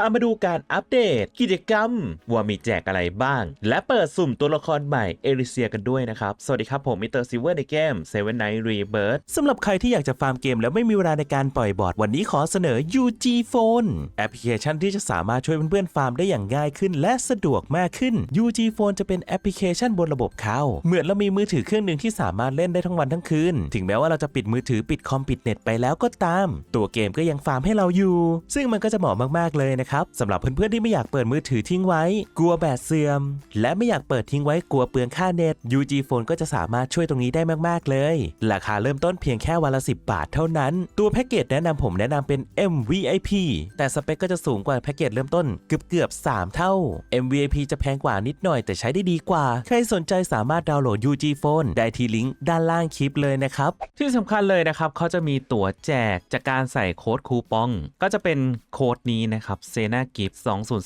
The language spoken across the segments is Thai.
พามาดูการอัปเดต กิจกรรม ว่ามีแจกอะไรบ้าง และเปิดสุ่มตัวละครใหม่เอริเซียกันด้วยนะครับ สวัสดีครับผมมิสเตอร์ซิเวอร์ในเกม Seven Night Rebirth สำหรับใครที่อยากจะฟาร์มเกมแล้วไม่มีเวลาในการปล่อยบอร์ดวันนี้ขอเสนอ UG Phone แอปพลิเคชันที่จะสามารถช่วยเพื่อนๆฟาร์มได้อย่างง่ายขึ้น และสะดวกมากขึ้น UG Phone จะเป็นแอปพลิเคชันบนระบบเขาเหมือนเรามีมือถือเครื่องหนึ่งที่สามารถเล่นได้ทั้งวันทั้งคืน ถึงแม้ว่าเราจะปิดมือถือปิดคอมปิดเน็ตไปแล้วก็ตาม ตัวเกมก็ยังฟาร์มให้เราอยู่ ซึ่งมันก็จะเหมาะมากๆเลยนะครับสำหรับเพื่อนๆที่ไม่อยากเปิดมือถือทิ้งไว้ กลัวแบตเสื่อม และไม่อยากเปิดทิ้งไว้กลัวเปลืองค่าเน็ต UG Phone ก็จะสามารถช่วยตรงนี้ได้มากๆเลย ราคาเริ่มต้นเพียงแค่วันละ 10 บาทเท่านั้น ตัวแพ็กเกจแนะนำผมแนะนำเป็น MVIP แต่สเปคก็จะสูงกว่าแพ็กเกจเริ่มต้นเกือบเกือบ3 เท่า MVIP จะแพงกว่านิดหน่อยแต่ใช้ได้ดีกว่า ใครสนใจสามารถดาวน์โหลด UG Phone ได้ที่ลิงก์ด้านล่างคลิปเลยนะครับ ที่สำคัญเลยนะครับเขาจะมีตั๋วแจกจากการใส่โค้ดคูปอง ก็จะเป็นโค้ดนี้นะครับเซนากิฟ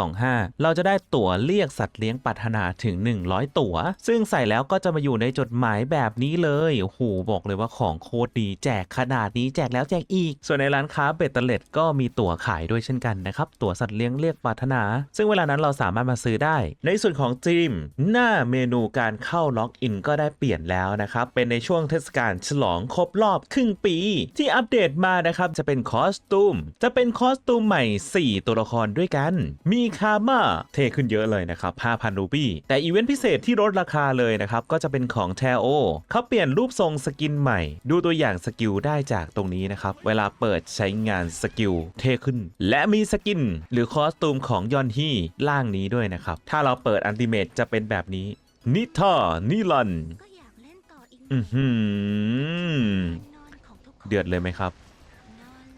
2025 เราจะได้ตั๋วเรียกสัตว์เลี้ยงปรารถนาถึง 100 ตั๋ว ซึ่งใส่แล้วก็จะมาอยู่ในจดหมายแบบนี้เลยโอ้โหบอกเลยว่าของโคตรดีแจกขนาดนี้แจกแล้วแจกอีก ส่วนในร้านค้าเบตเตอร์เลตก็มีตั๋วขายด้วยเช่นกันนะครับ ตั๋วสัตว์เลี้ยงเรียกปรารถนา ซึ่งเวลานั้นเราสามารถมาซื้อได้ ในส่วนของจีมหน้าเมนูการเข้าล็อกอินก็ได้เปลี่ยนแล้วนะครับ เป็นในช่วงเทศกาลฉลองครบรอบครึ่งปี ที่อัปเดตมานะครับจะเป็นคอสตูมจะเป็นคอสตูมใหม่ 4 ตัวละครด้วยกัน มีคาม่าเทขึ้นเยอะเลยนะครับ 5,000 รูปี้ แต่อีเวนต์พิเศษที่ลดราคาเลยนะครับ ก็จะเป็นของแทโอเขาเปลี่ยนรูปทรงสกินใหม่ ดูตัวอย่างสกิลได้จากตรงนี้นะครับ เวลาเปิดใช้งานสกิลเทขึ้น และมีสกิน หรือคอสตูมของยอนฮีล่างนี้ด้วยนะครับ ถ้าเราเปิดอันติเมตจะเป็นแบบนี้ นิทานิลันก็อยากเล่นต่ออีกอือหือเดือดเลยไหมครับ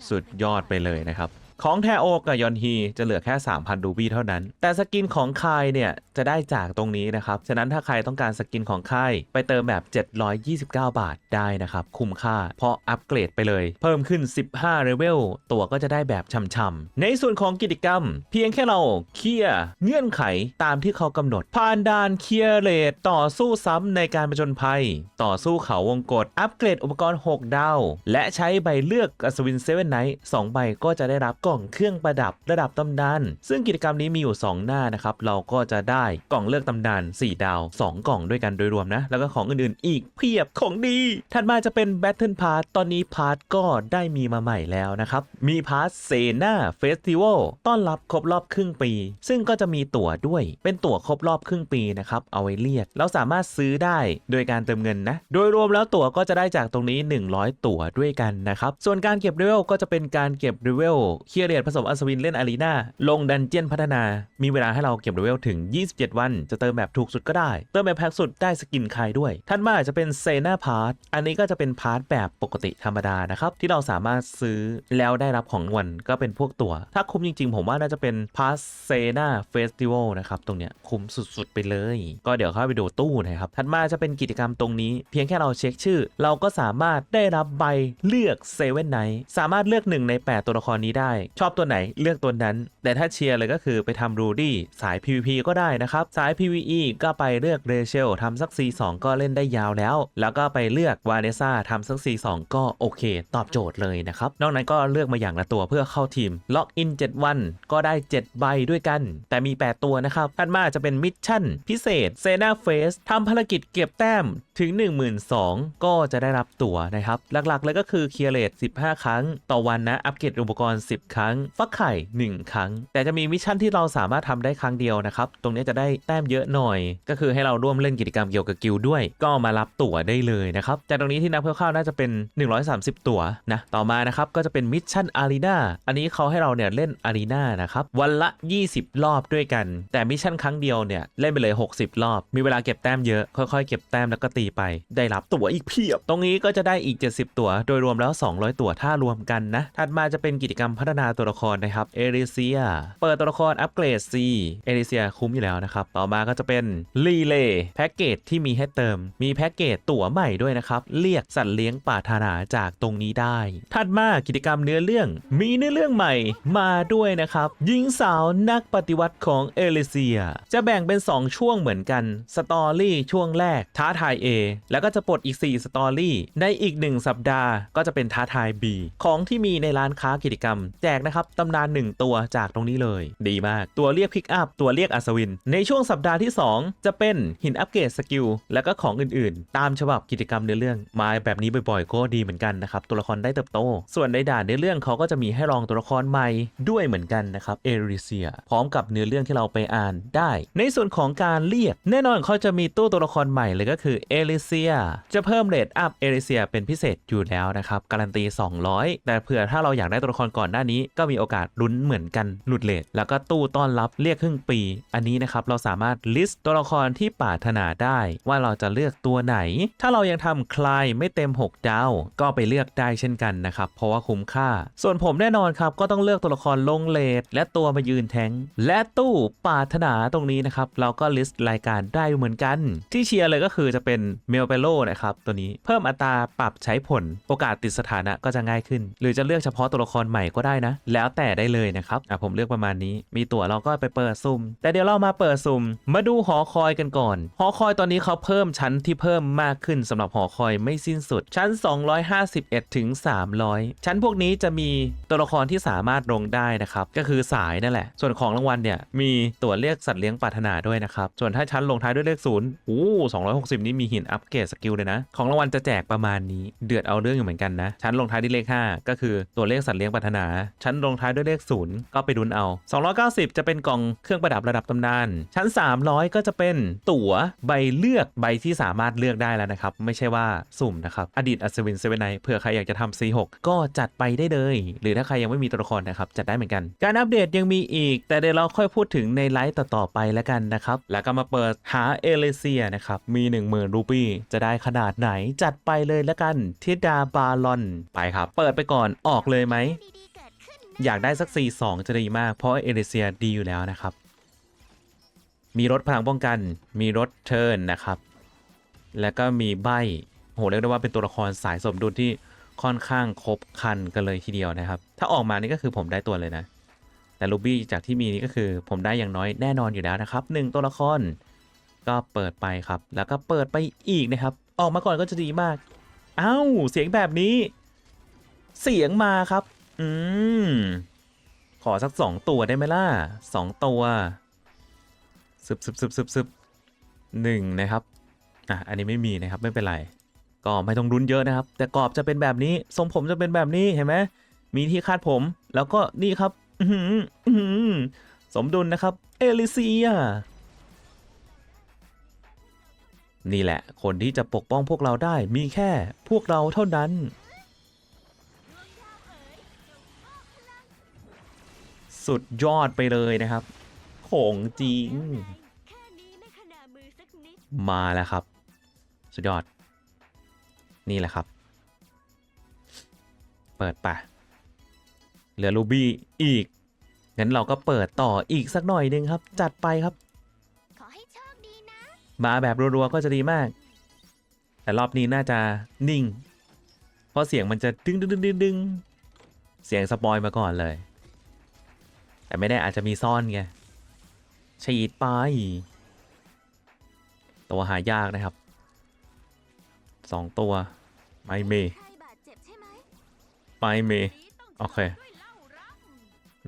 สุดยอดไปเลยนะครับ ของแทโอกับยอนฮีจะเหลือแค่ 3,000 รูบี้เท่านั้น แต่สกินของคายเนี่ยจะได้จากตรงนี้นะครับ ฉะนั้นถ้าใครต้องการสกินของคายไปเติมแบบ 729 บาทได้นะครับ คุ้มค่า เพราะอัปเกรดไปเลย เพิ่มขึ้น 15เลเวลตัวก็จะได้แบบช่ำๆในส่วนของกิจกรรม เพียงแค่เราเคลียร์เงื่อนไขตามที่เขากำหนด ผ่านด่านเคลียร์เลทต่อสู้ซ้ำในการประจนภัย ต่อสู้เขาวงกฏอัปเกรดอุปกรณ์ 6 ดาว และใช้ใบเลือกอัศวินเซเว่นไนท์สองใบก็จะได้รับกล่องเครื่องประดับระดับตำนาน ซึ่งกิจกรรมนี้มีอยู่ 2 หน้านะครับ เราก็จะได้กล่องเลือกตำนาน 4 ดาว 2 กล่องด้วยกันโดยรวมนะ แล้วก็ของอื่นๆ อีกเพียบของดี ถัดมาจะเป็น Battle Pass ตอนนี้พาร์ทก็ได้มีมาใหม่แล้วนะครับ มีพาร์ทเซนาเฟสติวัลต้อนรับครบรอบครึ่งปี ซึ่งก็จะมีตั๋วด้วย เป็นตั๋วครบรอบครึ่งปีนะครับ เอาไว้เรียก เราสามารถซื้อได้โดยการเติมเงินนะ โดยรวมแล้วตั๋วก็จะได้จากตรงนี้ 100 ตั๋วด้วยกันนะครับ ส่วนการเก็บเลเวลก็จะเป็นการเก็บเลเวลเคียร์เรียผสมอัศวินเล่นอารีนาลงดันเจียนพัฒนา มีเวลาให้เราเก็บเลเวลถึง 27 วัน จะเติมแบบถูกสุดก็ได้ เติมแบบแพ็กสุดได้สกินคายด้วย ท่านมาจะเป็นเซนาพาร์ทอันนี้ก็จะเป็นพาร์ทแบบปกติธรรมดานะครับ ที่เราสามารถซื้อแล้วได้รับของวันก็เป็นพวกตัว ถ้าคุ้มจริงๆ ผมว่าน่าจะเป็นพาร์ทเซนาเฟสติวัลนะครับตรงเนี้ยคุ้มสุดๆไปเลย ก็เดี๋ยวเข้าไปดูตู้นะครับถัดมาจะเป็นกิจกรรมตรงนี้ เพียงแค่เราเช็คชื่อ เราก็สามารถได้รับใบเลือกเซเว่นไนท์สามารถเลือกหนึ่งใน 8 ตัวละครนี้ได้ชอบตัวไหนเลือกตัวนั้น แต่ถ้าเชียร์เลยก็คือไปทำรูดี้สาย PVP ก็ได้นะครับ สาย PVE ก็ไปเลือกเรเชลทำสัก C2 ก็เล่นได้ยาวแล้ว แล้วก็ไปเลือกวาเนซ่าทำสัก C2 ก็โอเค ตอบโจทย์เลยนะครับ นอกนั้นก็เลือกมาอย่างละตัวเพื่อเข้าทีมล็อกอิน7 วัน ก็ได้ 7 ใบด้วยกัน แต่มี 8 ตัวนะครับถัดมาจะเป็นมิชชั่นพิเศษเซนาเฟสทำภารกิจเก็บแต้มถึง 12,000 ก็จะได้รับตั๋วนะครับ หลักๆ เลยก็คือเคลียร์เลท15 ครั้ง ต่อวันนะ อัปเกรดอุปกรณ์ 10 ครั้งฟักไข่ 1 ครั้ง แต่จะมีมิชชั่นที่เราสามารถทำได้ครั้งเดียวนะครับ ตรงนี้จะได้แต้มเยอะหน่อย ก็คือให้เราร่วมเล่นกิจกรรมเกี่ยวกับกิลด์ด้วย ก็มารับตั๋วได้เลยนะครับ จากตรงนี้ที่นับคร่าวๆน่าจะเป็น 130 ตั๋วนะ ต่อมานะครับก็จะเป็นมิชชั่นอารีนาอันนี้เขาให้เราเนี่ยเล่นอารีนานะครับวันละ 20 รอบด้วยกัน แต่มิชชั่นครั้งเดียวเนี่ยเล่นไปเลย 60 รอบ มีเวลาเก็บแต้มเยอะค่อยๆ เก็บแต้มแล้วก็ตีไป ได้รับตั๋วอีกเพียบ ตรงนี้ก็จะได้อีก 70 ตั๋วโดยรวมแล้ว 200 ตั๋วถ้ารวมกันนะถัดมาจะเป็นกิจกรรมพัฒนาตัวละครนะครับเอริเซียเปิดตัวละครอัปเกรด C เอริเซียคุ้มอยู่แล้วนะครับ ต่อมาก็จะเป็นรีเลย์แพ็กเกจที่มีให้เติม มีแพ็กเกจตั๋วใหม่ด้วยนะครับ เรียกสัตว์เลี้ยงป่าถนาจากตรงนี้ได้ ถัดมากิจกรรมเนื้อเรื่อง มีเนื้อเรื่องใหม่มาด้วยนะครับหญิงสาวนักปฏิวัติของเอลิเซีย จะแบ่งเป็น 2 ช่วงเหมือนกันสตอรี่ช่วงแรกท้าทาย A แล้วก็จะปลดอีก 4 สตอรี่ในอีก 1 สัปดาห์ ก็จะเป็นท้าทาย B ของที่มีในร้านค้ากิจกรรม แจกนะครับตำนาน 1 ตัวจากตรงนี้เลย ดีมาก ตัวเรียกพิกอัพตัวเรียกอัศวิน ในช่วงสัปดาห์ที่ 2 จะเป็นหินอัปเกรดสกิลแล้วก็ของอื่นๆ ตามฉบับกิจกรรมในเรื่อง มาแบบนี้บ่อยๆ ก็ดีเหมือนกันนะครับ ตัวละครได้เติบโต ส่วนในด่านในเรื่องเขาก็จะมีให้ลองตัวละครใหม่ด้วยเหมือนกันนะครับเอริเซีย พร้อมกับเนื้อเรื่องที่เราไปอ่านได้ ในส่วนของการเรียก แน่นอนเขาจะมีตู้ตัวละครใหม่เลยก็คือเอริเซียจะเพิ่มเรทอัพเอริเซียเป็นพิเศษอยู่แล้วนะครับการันตี 200 แต่เผื่อถ้าเราอยากได้ตัวละครก่อนหน้านี้ก็มีโอกาสลุ้นเหมือนกันหลุดเลทแล้วก็ตู้ต้อนรับเรียกครึ่งปี อันนี้นะครับเราสามารถลิสต์ตัวละครที่ปรารถนาได้ ว่าเราจะเลือกตัวไหน ถ้าเรายังทำคลายไม่เต็ม 6 ดาว ก็ไปเลือกได้เช่นกันนะครับเพราะว่าคุ้มค่า ส่วนผมแน่นอนครับก็ต้องเลือกตัวละครลงเลทและตัวมายืนแทงและตู้ปรารถนาตรงนี้นะครับเราก็ลิสต์รายการได้เหมือนกัน ที่เชียร์เลยก็คือจะเป็นเมลเปโลนะครับตัวนี้เพิ่มอัตราปรับใช้ผล โอกาสติดสถานะก็จะง่ายขึ้น หรือจะเลือกเฉพาะตัวละครใหม่ก็ได้นะแล้วแต่ได้เลยนะครับอะผมเลือกประมาณนี้ มีตั๋วเราก็ไปเปิดซุ่มแต่เดี๋ยวเรามาเปิดซุ่มมาดูหอคอยกันก่อน หอคอยตอนนี้เขาเพิ่มชั้นที่เพิ่มมากขึ้นสำหรับหอคอยไม่สิ้นสุด ชั้น 251ถึง300 ชั้นพวกนี้จะมีตัวละครที่สามารถลงได้นะครับ ก็คือสายนั่นแหละ ส่วนของรางวัลเนี่ย มีตั๋วเรียกสัตว์เลี้ยงปรารถนาด้วยนะครับ ส่วนถ้าชั้นลงท้ายด้วยเลขศูนย์โอ้260นี่มีหินอัปเกรดสกิลเลยนะ ของรางวัลจะแจกประมาณนี้ เดือดเอาเรื่องอยู่เหมือนกันนะ ชั้นลงท้ายด้วยเลข 5 ก็คือตัวเลขสัตว์เลี้ยงปรารถนาชั้นลงท้ายด้วยเลขศูนย์ก็ไปดุนเอา 290 จะเป็นกล่องเครื่องประดับระดับตำนาน ชั้น 300 ก็จะเป็นตั๋วใบเลือกใบที่สามารถเลือกได้แล้วนะครับ ไม่ใช่ว่าสุ่มนะครับ อดีตอัศวินเซเว่นไนเผื่อใครอยากจะทำ C6 ก็จัดไปได้เลย หรือถ้าใครยังไม่มีตัวละครนะครับ จัดได้เหมือนกัน การอัปเดตยังมีอีก แต่เดี๋ยวเราค่อยพูดถึงในไลฟ์ต่อๆไปแล้วกันนะครับ แล้วก็มาเปิดหาเอเลเซียนะครับมี 10,000 รูปีจะได้ขนาดไหนจัดไปเลยแล้วกันทิดาบาลอนไปครับเปิดไปก่อนออกเลยไหม อยากได้สัก 4-2 จะดีมาก เพราะเอเดเซียดีอยู่แล้วนะครับ มีรถพลังป้องกัน มีรถเทิร์นนะครับ แล้วก็มีใบโหเรียกได้ว่าเป็นตัวละครสายสมดุลที่ค่อนข้างครบครันกันเลยทีเดียวนะครับ ถ้าออกมานี่ก็คือผมได้ตัวเลยนะ แต่ลูบี้จากที่มีนี่ก็คือผมได้อย่างน้อยแน่นอนอยู่แล้วนะครับหนึ่งตัวละครก็เปิดไปครับ แล้วก็เปิดไปอีกนะครับ ออกมาก่อนก็จะดีมาก เอ้า เสียงแบบนี้ เสียงมาครับ อืม ขอสักสองตัวได้ไหมล่ะสองตัวซึบซึบซึบซึบซึบหนึ่งนะครับ อะ อันนี้ไม่มีนะครับไม่เป็นไร ก็ไม่ต้องรุนเยอะนะครับ แต่กรอบจะเป็นแบบนี้ ทรงผมจะเป็นแบบนี้เห็นไหมมีที่คาดผม แล้วก็นี่ครับ อืสมดุลนะครับ เอลิเซีย นี่แหละ คนที่จะปกป้องพวกเราได้มีแค่พวกเราเท่านั้น สุดยอดไปเลยนะครับ ของจริง มาแล้วครับ สุดยอด นี่แหละครับ เปิดปะเหลือลูบี้อีก งั้นเราก็เปิดต่ออีกสักหน่อยหนึงครับ จัดไปครับขอให้โชคดีนะมาแบบรัวๆก็จะดีมาก แต่รอบนี้น่าจะนิ่ง เพราะเสียงมันจะดึงดึงดึงดึงดึงเสียงสปอยมาก่อนเลย แต่ไม่ได้อาจจะมีซ่อนไงฉีดไป ตัวหายากนะครับสองตัว ไม่เม่ไมไม่เมโอเค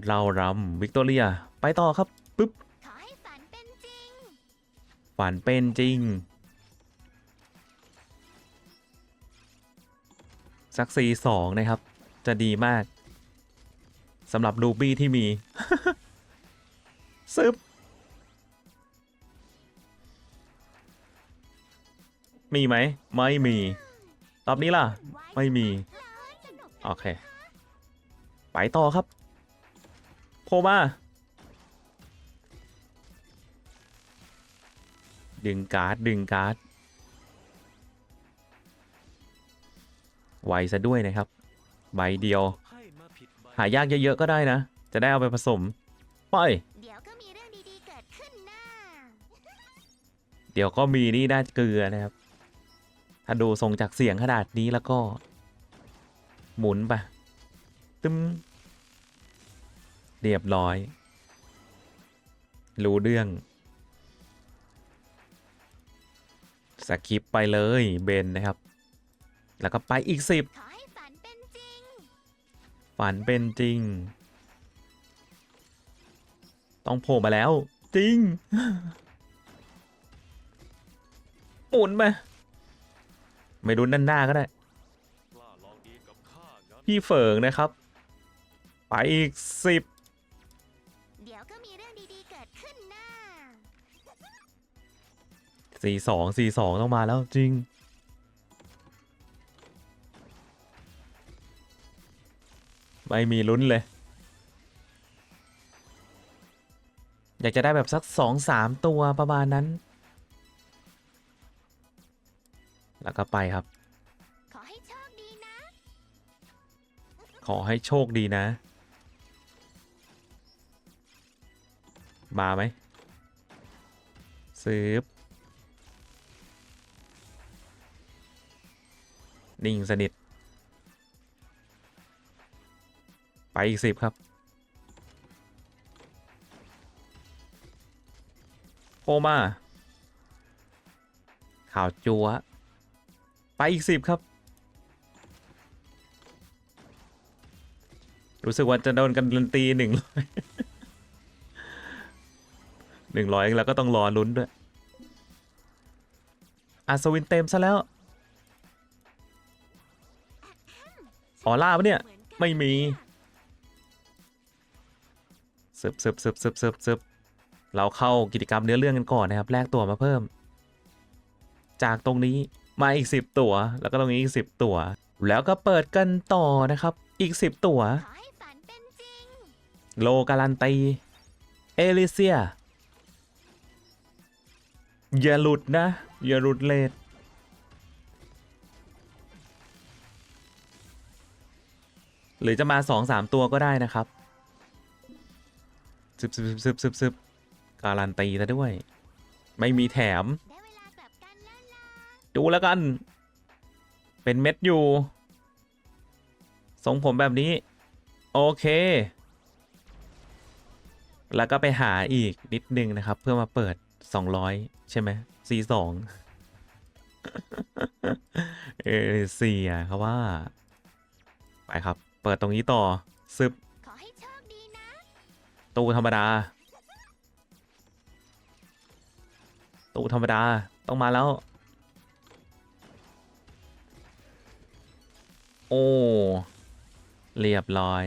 เรารำวิกตอเรีย ไปต่อครับปึ๊บฝันเป็นจริงฝันเป็นจริงสักซีสองนะครับ จะดีมาก สำหรับลูบี้ที่มีซึบมีไหม ไม่มีตอบนี้ล่ะ ไม่มีสนุกโอเค ไปต่อครับ โพมาดึงการ์ด ดึงการ์ด ไวซะด้วยนะครับ ใบเดียวหายากเยอะๆก็ได้นะ จะได้เอาไปผสมไปเดี๋ยวก็มีเรื่องดีๆเกิดขึ้นนะเดี๋ยวก็มีนี่น่าเกลือนะครับ ถ้าดูทรงจากเสียงขนาดนี้แล้วก็ หมุนไปตึมเรียบร้อย รู้เรื่องสคิปไปเลยเบนนะครับ แล้วก็ไปอีกสิบ ฝันเป็นจริงฝันเป็นจริง ต้องโผล่มาแล้ว จริง หมุนมาไม่รู้นั่นหน้าก็ได้ พี่เฟิงนะครับ ไปอีกสิบเดี๋ยวก็มีเรื่องดีๆเกิดขึ้นนะสี่สองสี่สองต้องมาแล้วจริง ไม่มีลุ้นเลย อยากจะได้แบบสักสองสามตัวประมาณนั้น แล้วก็ไปครับ ขอให้โชคดีนะ ขอให้โชคดีนะ มาไหมซื้อนิ่งสนิท อีกสิบครับโพมาข่าวจัว ไปอีกสิบครับ รู้สึกว่าจะโดนกันลันตีหนึ่งร้อยหนึ่งร้อยแล้วก็ต้องรอลุ้นด้วยอัศวินเต็มซะแล้วออร่าปะเนี่ย ไม่มี ซึบซึบซึบซึบซึบซึบเราเข้ากิจกรรมเนื้อเรื่องกันก่อนนะครับ แลกตัวมาเพิ่ม จากตรงนี้มาอีก 10 ตัว แล้วก็ตรงนี้อีก 10 ตัว แล้วก็เปิดกันต่อนะครับ อีก 10 ตัว โลการันตี เอลิเซีย อย่าหลุดนะ อย่าหลุดเลทหรือจะมาสองสามตัวก็ได้นะครับ ซึบซึบซึบซึบซึบการันตีซะด้วย ไม่มีแถม ดูแล้วกัน เป็นเม็ดอยู่ทรงผมแบบนี้ โอเค แล้วก็ไปหาอีกนิดนึงนะครับ เพื่อมาเปิด 200 ใช่ไหมสี่สองเอเซียเขาว่า ไปครับ เปิดตรงนี้ต่อซึบ ตู้ธรรมดา ตู้ธรรมดา ต้องมาแล้ว โอ้ เรียบร้อย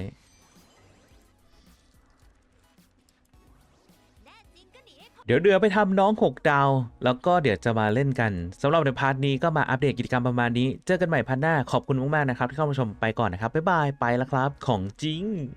เดี๋ยวเดือไปทำน้อง 6 ดาว แล้วก็เดี๋ยวจะมาเล่นกันสำหรับในพาร์ทนี้ก็มาอัปเดตกิจกรรมประมาณนี้ เจอกันใหม่พาร์ทหน้า ขอบคุณมาก ๆ นะครับ ที่เข้ามาชมไปก่อนนะครับ บ๊ายบาย ไปแล้วครับ ของจริง